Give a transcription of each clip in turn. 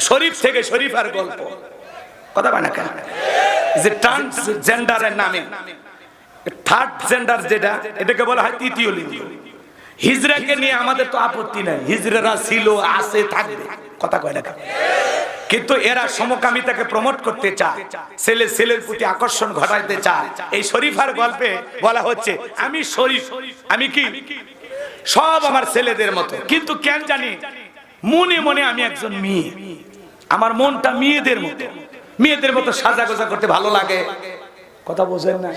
শরীফ থেকে শরীফার গল্প। কথা কয় না কেন? যে ট্রান্সজেন্ডারের নামে থার্ড জেন্ডার যেটা, এটাকে বলা হয় তৃতীয় লিঙ্গ। হিজরাকে নিয়ে আমাদের তো আপত্তি নাই। হিজরারা ছিল, আছে, থাকবে। কথা কয় না কিন্তু এরা সমকামিতাকে প্রমোট করতে চায়, ছেলে ছেলের প্রতি আকর্ষণ ঘটাইতে চায়। এই শরীফার গল্পে বলা হচ্ছে, আমি শরীফ, আমি কি? সব আমার ছেলেদের মতো। কিন্তু কেন জানি মনে মনে আমি একজন মেয়ে। আমার মনটা মেয়েদের মতো। মেয়েদের মতো সাজা গোজা করতে ভালো লাগে। কথা বোঝেন না?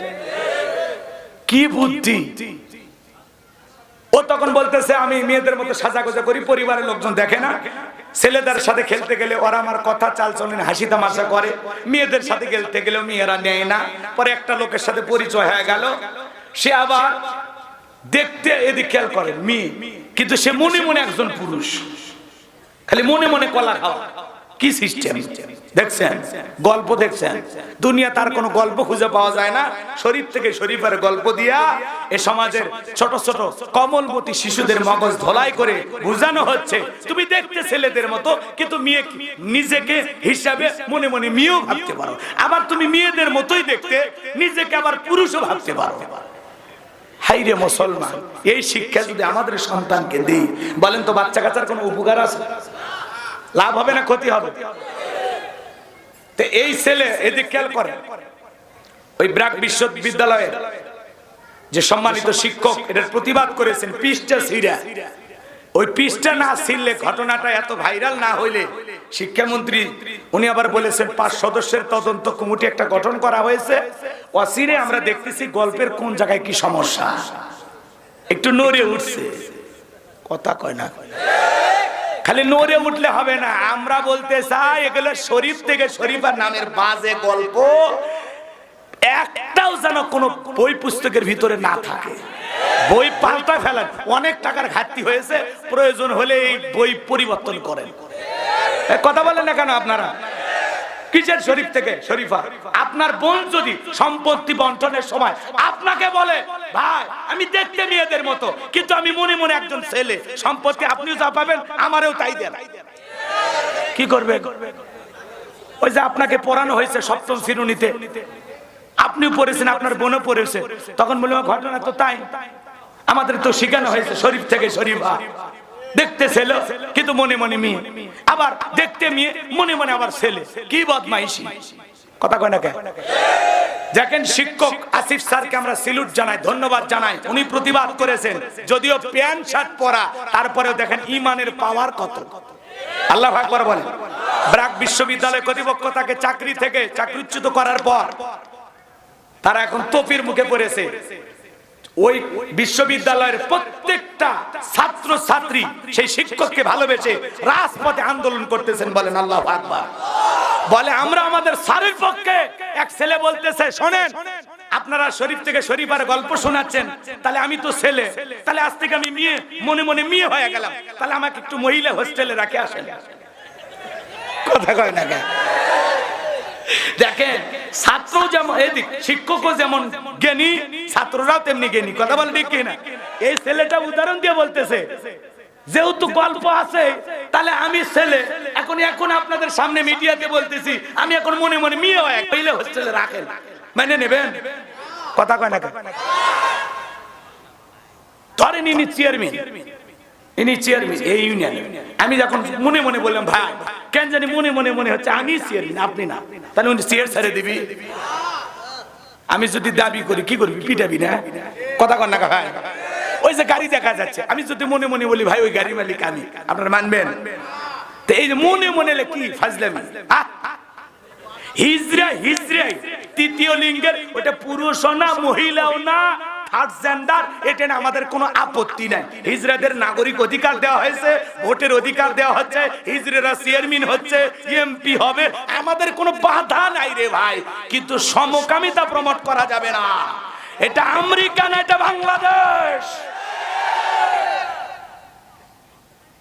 কি বুদ্ধি? ও তখন বলতেছে, আমি মেয়েদের মতো সাজা গোজা করি, পরিবারের লোকজন দেখে না। ছেলেদের সাথে খেলতে গেলে ওরা আমার কথা চাল চলেন হাসি তামাশা করে। মেয়েদের সাথে খেলতে গেলেও মেয়েরা নেয় না। পরে একটা লোকের সাথে পরিচয় হয়ে গেল। সে আবার দেখতে এদিক খেয়াল করে, মেয়ে। কিন্তু সে মনে মনে একজন পুরুষ। খালি মনে মনে কলা খাওয়া কি সিস্টেম দেখছেন? গল্প দেখছেন? দুনিয়া তার কোনো গল্প খুঁজে পাওয়া যায় না। শরীফ থেকে শরীফের গল্প দিয়া এ সমাজের ছোট ছোট কমলমতি শিশুদের মগজ ধলাই করে বোঝানো হচ্ছে। তুমি দেখতে ছেলেদের মতো, কিন্তু মেয়ে নিজেকে হিসাবে মনে মনে মেয়েও ভাবতে পারো। আবার তুমি মেয়েদের মতোই দেখতে, নিজেকে আবার পুরুষও ভাবতে পারো। হাইরে মুসলমান, এই শিক্ষা যদি আমাদের সন্তানকে দিই, বলেন তো বাচ্চা কাচ্চার কোনো উপকার আছে? লাভ হবে না ক্ষতি হবে? তো এই ছেলে এদিক খেয়াল করে। ওই ব্রাক বিশ্ববিদ্যালয়ের যে সম্মানিত শিক্ষক এটার প্রতিবাদ করেছেন পিসটা সিরা ওই পিসটা না ছিললে ঘটনাটা এত ভাইরাল না হইলে শিক্ষামন্ত্রী, উনি আবার বলেছেন, পাঁচ সদস্যের তদন্ত কমিটি একটা গঠন করা হয়েছে। অসিরে আমরা দেখতেছি গল্পের কোন জায়গায় কি সমস্যা। একটু নড়ে উঠছে। কথা কয় না। খালি নড়ে উঠলে হবে না। আমরা বলতে চাই, এগুলো শরীফ থেকে শরীফার নামের বাজে গল্প। একটাও যেন কোনো বই পুস্তকের ভিতরে না থাকে। বই পাল্টা ফেলেন। অনেক টাকার ঘাটতি হয়েছে। প্রয়োজন হলে এই বই পরিবর্তন করেন। কথা বলেন না কেন আপনারা? কিসের শরীফ থেকে? শরীফা। আপনার বোন যদি সম্পত্তি বন্টনের সময় আপনাকে বলে, ভাই, আমি দেখতে মেয়েদের মতো, কিন্তু আমি মনে মনে একজন ছেলে, সম্পত্তি আপনিও যা পাবেন, আমারও তাই দেন। কি করবে? ওই যে আপনাকে পড়ানো হয়েছে সপ্তম শ্রেণীতে, আপনিও পড়েছেন, আপনার বোনও পড়েছে, তখন বললাম ঘটনা তো তাই, আমাদের তো শিখানো হয়েছে শরীফ থেকে, শরীফা। দেখতে ছেলে কিন্তু মনে মনে মেয়ে। আবার দেখতে মেয়ে, মনে মনে আবার ছেলে। কি বদমাইশি। কথা কয় না কেন দেখেন শিক্ষক আসিফ স্যারকে আমরা সিলুট জানাই, ধন্যবাদ জানাই। উনি প্রতিবাদ করেছেন। যদিও প্যান্ট, শার্ট পরা, তারপরেও দেখেন ইমানের পাওয়ার কত। আল্লাহ আকবার বলেন। ব্রাক বিশ্ববিদ্যালয় কর্তৃপক্ষ তাকে চাকরি থেকে চাকরিচ্যুত করার পর তারা এখন তোপির মুখে পড়েছে। ওই বিশ্ববিদ্যালয়ের প্রত্যেকটা ছাত্র ছাত্রী সেই শিক্ষককে ভালোবেসে রাজপথে আন্দোলন করতেছেন বলেন আল্লাহ আকবার। বলে, আমরা আমাদের স্যারের পক্ষে এক ছেলে বলতেছে, শোনেন, আপনারা শরীফ থেকে শরীফার গল্প শোনাচ্ছেন, তাহলে আমি তো ছেলে, তাহলে আজ থেকে আমি মেয়ে, মনে মনে মেয়ে হয়ে গেলাম, তাহলে আমাকে একটু মহিলা হোস্টেলে রাখে আসেন। কথা কয় না দেখেন, ছাত্র যেমন, এদিক, শিক্ষকও যেমন জ্ঞানী, ছাত্ররাও তেমনি জ্ঞানী, কথা বলে ঠিক কিনা? এই ছেলেটা উদাহরণ দিয়ে বলতেছে, যেহেতু গল্প আছে, তাহলে আমি ছেলে, এখন এখন আপনাদের সামনে মিডিয়াতে বলতেছি, আমি এখন মনে মনে মেয়ে হয় পहिले হোস্টেলে রাখেন। মানে নেবেন? কথা কয় না? ধরেন চেয়ারম্যান ইনি চেয়ারম্যান এই ইউনিয়ন আমি যখন মনে মনে বললাম, ভাই, কেন জানি মনে মনে মনে হচ্ছে আমি চেয়ারম্যান আপনি না। তাহলে উনি চেয়ার ছেড়ে দিবি। আমি যদি দাবি করি, কি করবি? পিটাবি না? কথা কর না, ভাই। ওই যে গাড়ি দেখা যাচ্ছে। আমি যদি মনে মনে বলি, ভাই, ওই গাড়ি মালিক আমি। আপনারা মানবেন? তো এই যে মনে মনে কি ফাজলামি! হিজরা, হিজরাই, তৃতীয় লিঙ্গের, ওটা পুরুষও না, মহিলাও না। থার্ড জেন্ডার এটা না আমাদের কোনো আপত্তি নাই। হিজরাদের নাগরিক অধিকার দেওয়া হয়েছে, ভোটের অধিকার দেওয়া হচ্ছে, হিজরেরা চেয়ারম্যান হচ্ছে এমপি হবে, আমাদের কোনো বাধা নাই রে ভাই। কিন্তু সমকামিতা প্রমোট করা যাবে না। এটা আমেরিকা না, এটা বাংলাদেশ।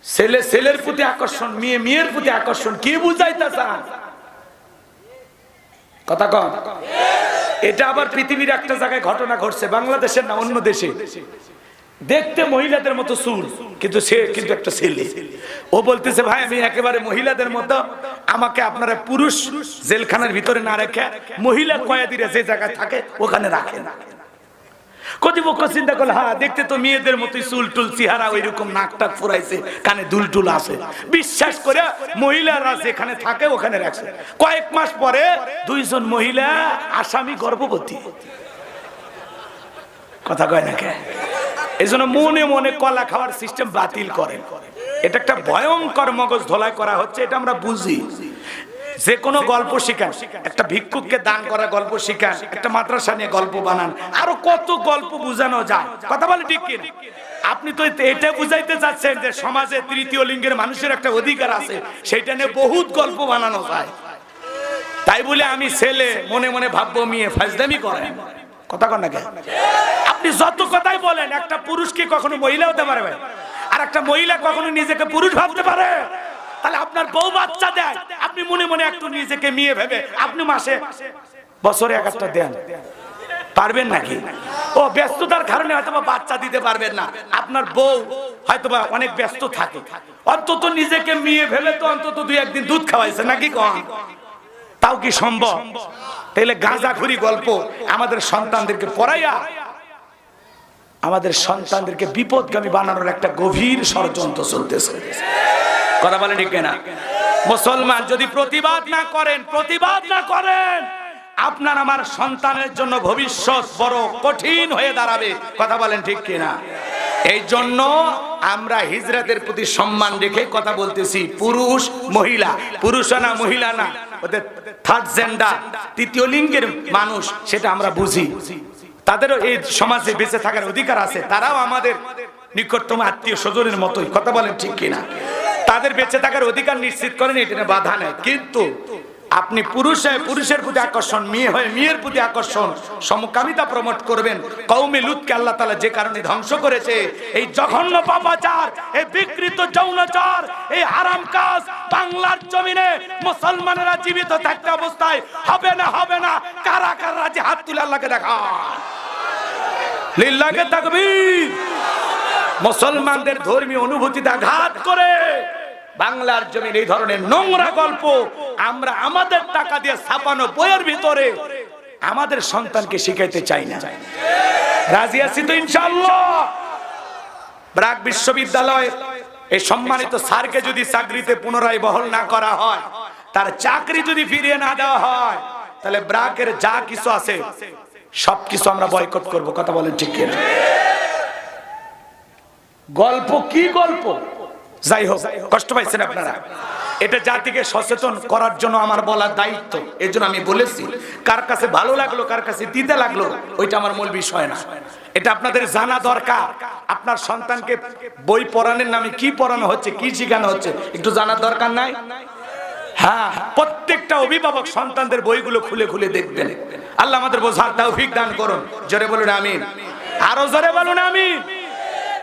ছেলে, ছেলের প্রতি আকর্ষণ, মেয়ে, মেয়ের প্রতি আকর্ষণ, কি বুঝাইতে চান কথা কম এটা আবার পৃথিবীর একটা জায়গায় ঘটনা ঘটছে, বাংলাদেশের না, অন্য দেশে। দেখতে মহিলাদের মতো সুর কিন্তু সে কিন্তু একটা ছেলে। ও বলতেছে, ভাই, আমি একেবারে মহিলাদের মতো, আমাকে আপনারা পুরুষ জেলখানার ভিতরে না রেখে মহিলা কয়েদিরা যে জায়গায় থাকে, ওখানে রাখে না কর্তৃপক্ষ চিন্তা করল হ্যাঁ দেখতে তো মেয়েদের মতোই চুল টুল, চেহারা ওই রকম নাক টাক ফুরাইছে, কানে দুল টুল আছে। বিশ্বাস করে মহিলারা যেখানে থাকে, ওখানে রাখছে। কয়েক মাস পরে দুইজন মহিলা আসামি গর্ভবতী। কথা কয় না কে? এই জন্য মনে মনে কলা খাওয়ার সিস্টেম বাতিল করেন। এটা একটা ভয়ঙ্কর মগজ ধোলাই করা হচ্ছে, এটা আমরা বুঝি। যে কোনো গল্প শিখান। একটা ভিক্ষুককে দান করা গল্প শিখান, একটা মাদ্রাসা নিয়ে গল্প বানান। আরও কত গল্প বুঝানো যায়। কথা বলে ঠিক আপনি তো এটা বুঝাইতে চাচ্ছেন যে সমাজে তৃতীয় লিঙ্গের মানুষের একটা অধিকার আছে, সেটা নিয়ে বহুত গল্প বানানো যায়। তাই বলে আমি ছেলে, মনে মনে ভাববো মেয়ে ফাজদামি করেন কথা কন না? আপনি যত কথাই বলেন, একটা পুরুষ কি কখনো মহিলা হতে পারবে আর একটা মহিলা কখনো নিজেকে পুরুষ ভাবতে পারে? তাহলে আপনার বউ বাচ্চা দেয়। আপনি মনে মনে একটু নিজেকে মেয়ে ভেবে, আপনি মাসে বছরে এক একটা দেন। পারবেন নাকি? ও, ব্যস্ততার কারণে হয়তো বাচ্চা দিতে পারবেন না। আপনার বউ হয়তো অনেক ব্যস্ত থাকে। অন্তত নিজেকে মেয়ে ভেবে তো অন্তত দুই একদিন দুধ খাওয়াইছে, নাকি কম তাও কি সম্ভব? তাহলে গাঁজাখুরি গল্প আমাদের সন্তানদেরকে পড়াইয়া, আমাদের সন্তানদেরকে বিপদগামী বানানোর একটা গভীর ষড়যন্ত্র চলতেছে। কথা বলে ঠিক না মুসলমান যদি প্রতিবাদ না করেন, প্রতিবাদ না করেন, আপনার আমার সন্তানের জন্য ভবিষ্যৎ বড় কঠিন হয়ে দাঁড়াবে। কথা বলেন ঠিক কিনা? এই জন্য আমরা হিজরাদের প্রতি সম্মান রেখে কথা বলতেছি। পুরুষ, মহিলা পুরুষ না, মহিলা না, ওদের থার্ড জেন্ডার তৃতীয় লিঙ্গের মানুষ, সেটা আমরা বুঝি। তাদেরও এই সমাজে বেঁচে থাকার অধিকার আছে। তারাও আমাদের নিকটতম আত্মীয় স্বজনের মতোই। কথা বলেন ঠিক কিনা? তাদের বেঁচে থাকার অধিকার নিশ্চিত করেন, এটা বাধা নেই। কিন্তু আপনি পুরুষ, পুরুষের প্রতি আকর্ষণ, মেয়ে হয়ে মেয়ের প্রতি আকর্ষণ, সমকামিতা প্রমোট করবেন। কৌমে লুতকে আল্লাহ তালা যে কারণে ধ্বংস করেছে, এই জঘন্য পাপাচার, এই বিকৃত যৌনাচার, এই হারাম কাজ বাংলার জমিনে মুসলমানেরা জীবিত থাকতে অবস্থায় হবে না হবে না, কারা কারা যে হাত তুলে আল্লাহকে দেখা লিল্লাহকে তাকবীর। মুসলমানদের ধর্মীয় অনুভূতিতে আঘাত করে বাংলার জমিন এই ধরনের নোংরা গল্প, আমরা আমাদের টাকা দিয়ে ছাপানো বইয়ের ভিতরে আমাদের সন্তানকে শিখাইতে চাই না। রাজি আছি তো ইনশাল্লাহ ব্রাক বিশ্ববিদ্যালয়, এই সম্মানিত স্যারকে যদি চাকরিতে পুনরায় বহল না করা হয়, তার চাকরি যদি ফিরিয়ে না দেওয়া হয়, তাহলে ব্রাকের যা কিছু আছে, সবকিছু আমরা বয়কট করব, কথা বলেন ঠিক কিনা? গল্প কি গল্প? যাই হোক, কষ্ট পাইছেন আপনারা। এটা জাতিকে সচেতন করার জন্য আমার বলার দায়িত্ব। এই জন্য আমি বলেছি, কার কাছে ভালো লাগল, কার কাছে দিতে লাগল, ওইটা আমার মূল বিষয় না। এটা আপনাদের জানা দরকার। আপনার সন্তানকে বই পড়ানোর নামে কি পড়ানো হচ্ছে, কি শেখানো হচ্ছে, একটু জানার দরকার নাই? হ্যাঁ প্রত্যেকটা অভিভাবক সন্তানদের বইগুলো খুলে খুলে দেখবেন। আল্লাহ আমাদের বোঝার তৌফিক দান করুন। জোরে বলুন, আমিন। আরও জোরে বলুন, আমিন।